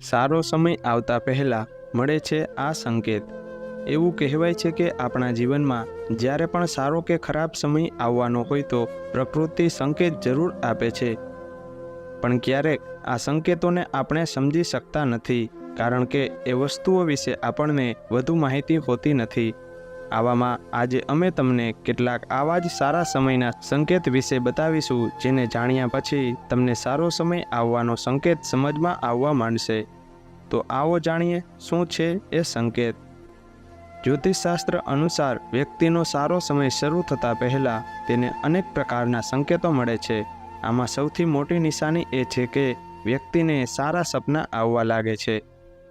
સારો સમય આવતા પહેલાં મળે છે આ સંકેત. એવું કહેવાય છે કે આપણા જીવનમાં જ્યારે પણ સારો કે ખરાબ સમય આવવાનો હોય તો પ્રકૃતિ સંકેત જરૂર આપે છે. પણ ક્યારેક આ સંકેતોને આપણે સમજી શકતા નથી, કારણ કે એ વસ્તુઓ વિશે આપણને વધુ માહિતી હોતી નથી. આવામાં આજે અમે તમને કેટલાક આવા જ સારા સમયના સંકેત વિશે બતાવીશું, જેને જાણ્યા પછી તમને સારો સમય આવવાનો સંકેત સમજમાં આવવા માંડશે. તો આવો જાણીએ શું છે એ સંકેત. જ્યોતિષશાસ્ત્ર અનુસાર વ્યક્તિનો સારો સમય શરૂ થતાં પહેલાં તેને અનેક પ્રકારના સંકેતો મળે છે. આમાં સૌથી મોટી નિશાની એ છે કે વ્યક્તિને સારા સપના આવવા લાગે છે.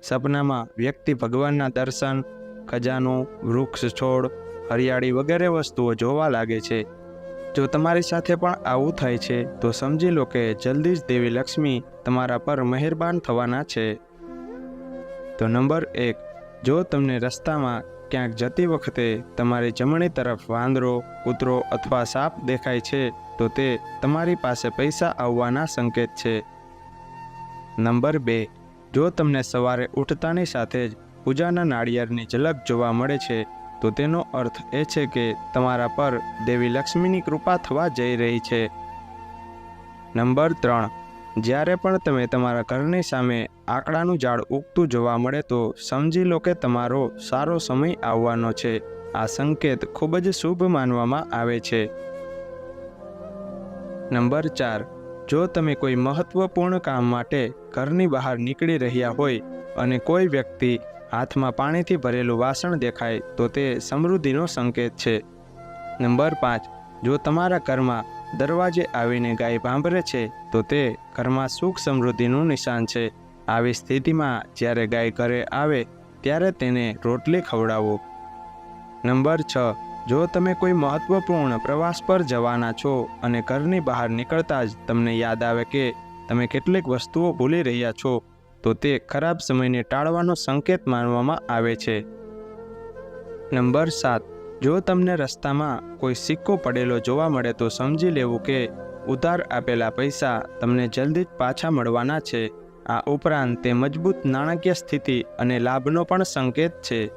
સપનામાં વ્યક્તિ ભગવાનના દર્શન ખજાનો, વૃક્ષ, છોડ, હરિયાળી વગેરે વસ્તુઓ જોવા લાગે છે. જો તમારી સાથે પણ આવું થાય છે, તો સમજી લો કે જલ્દી જ દેવી લક્ષ્મી તમારા પર મહેરબાન થવાના છે. તો નંબર એક, જો તમને રસ્તામાં ક્યાંક જતી વખતે તમારી જમણી તરફ વાંદરો, કૂતરો અથવા સાપ દેખાય છે, તો તે તમારી પાસે પૈસા આવવાના સંકેત છે. નંબર બે, જો તમને સવારે ઉઠતાની સાથે જ પૂજાના નાળિયેરની ઝલક જોવા મળે છે, તો તેનો અર્થ એ છે કે તમારા પર દેવી લક્ષ્મીની કૃપા થવા જઈ રહી છે. નંબર ત્રણ. જ્યારે પણ તમે તમારા ઘરની સામે આંકડાનું ઝાડ ઉગતું જોવા મળે તો સમજી લો કે તમારો સારો સમય આવવાનો છે. આ સંકેત ખૂબ જ શુભ માનવામાં આવે છે. નંબર ચાર. જો તમે કોઈ મહત્વપૂર્ણ કામ માટે ઘરની બહાર નીકળી રહ્યા હોય અને કોઈ વ્યક્તિ હાથમાં પાણીથી ભરેલું વાસણ દેખાય તો તે સમૃદ્ધિનો સંકેત છે. નંબર પાંચ, જો તમારા ઘરમાં દરવાજે આવીને ગાય ભાંભરે છે, તો તે ઘરમાં સુખ સમૃદ્ધિનું નિશાન છે. આવી સ્થિતિમાં જ્યારે ગાય ઘરે આવે, ત્યારે તેને રોટલી ખવડાવો. નંબર છ, જો તમે કોઈ મહત્વપૂર્ણ પ્રવાસ પર જવાના છો અને ઘરની બહાર નીકળતા જ તમને યાદ આવે કે તમે કેટલીક વસ્તુઓ ભૂલી રહ્યા છો તો તે ખરાબ સમયને ટાળવાનો સંકેત માનવામાં આવે છે. નંબર સાત. જો તમને રસ્તામાં કોઈ સિક્કો પડેલો જોવા મળે તો સમજી લેવું કે ઉધાર આપેલા પૈસા તમને જલ્દી જ પાછા મળવાના છે. આ ઉપરાંત તે મજબૂત નાણાકીય સ્થિતિ અને લાભનો પણ સંકેત છે.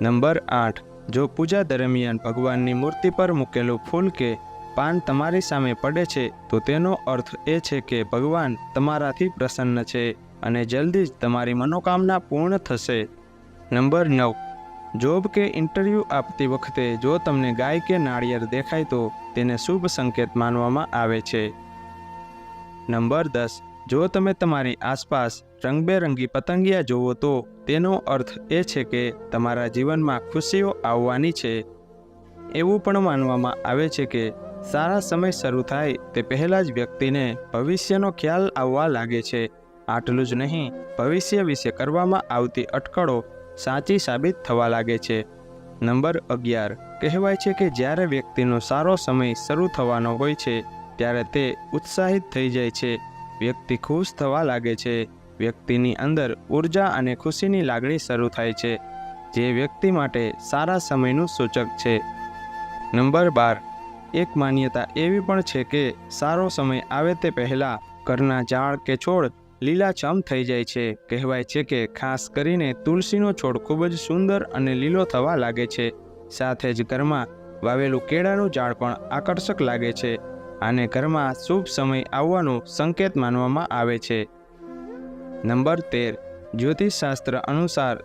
નંબર આઠ. જો પૂજા દરમિયાન ભગવાનની મૂર્તિ પર મૂકેલું ફૂલ કે પાન તમારી સામે પડે છે, તો તેનો અર્થ એ છે કે ભગવાન તમારાથી પ્રસન્ન છે. અને જલ્દી જ તમારી મનોકામના પૂર્ણ થશે. નંબર નવ. જોબ કે ઇન્ટરવ્યૂ આપતી વખતે જો તમને ગાય કે નાળિયેર દેખાય તો તેને શુભ સંકેત માનવામાં આવે છે. નંબર દસ. જો તમે તમારી આસપાસ રંગબેરંગી પતંગિયા જુઓ તો તેનો અર્થ એ છે કે તમારા જીવનમાં ખુશીઓ આવવાની છે. એવું પણ માનવામાં આવે છે કે સારા સમય શરૂ થાય તે પહેલાં જ વ્યક્તિને ભવિષ્યનો ખ્યાલ આવવા લાગે છે. આટલું જ નહીં, ભવિષ્ય વિશે કરવામાં આવતી અટકળો સાચી સાબિત થવા લાગે છે. નંબર અગિયાર. કહેવાય છે કે જ્યારે વ્યક્તિનો સારો સમય શરૂ થવાનો હોય છે, ત્યારે તે ઉત્સાહિત થઈ જાય છે. વ્યક્તિ ખુશ થવા લાગે છે. વ્યક્તિની અંદર ઊર્જા અને ખુશીની લાગણી શરૂ થાય છે, જે વ્યક્તિ માટે સારા સમયનું સૂચક છે. નંબર બાર. એક માન્યતા એવી પણ છે કે સારો સમય આવે તે પહેલાં ઘરના ઝાડ કે છોડ લીલાછમ થઈ જાય છે. કહેવાય છે કે ખાસ કરીને તુલસીનો છોડ ખૂબ જ સુંદર અને લીલો થવા લાગે છે. સાથે જ ઘરમાં વાવેલું કેળાનું ઝાડ પણ આકર્ષક લાગે છે આને ઘરમાં શુભ સમય આવવાનો સંકેત માનવામાં આવે છે. નંબર તેર. જ્યોતિષશાસ્ત્ર અનુસાર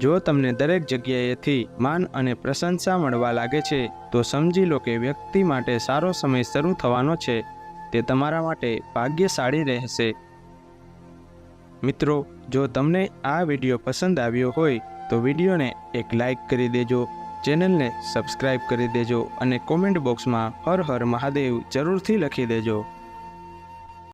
જો તમને દરેક જગ્યાએથી માન અને પ્રશંસા મળવા લાગે છે, તો સમજી લો કે વ્યક્તિ માટે સારો સમય શરૂ થવાનો છે. તે તમારા માટે ભાગ્યશાળી રહેશે. મિત્રો, જો તમને આ વીડિયો પસંદ આવ્યો હોય, તો વિડીયોને એક લાઈક કરી દેજો, ચેનલને સબસ્ક્રાઇબ કરી દેજો અને કોમેન્ટ બોક્સમાં હર હર મહાદેવ જરૂરથી લખી દેજો.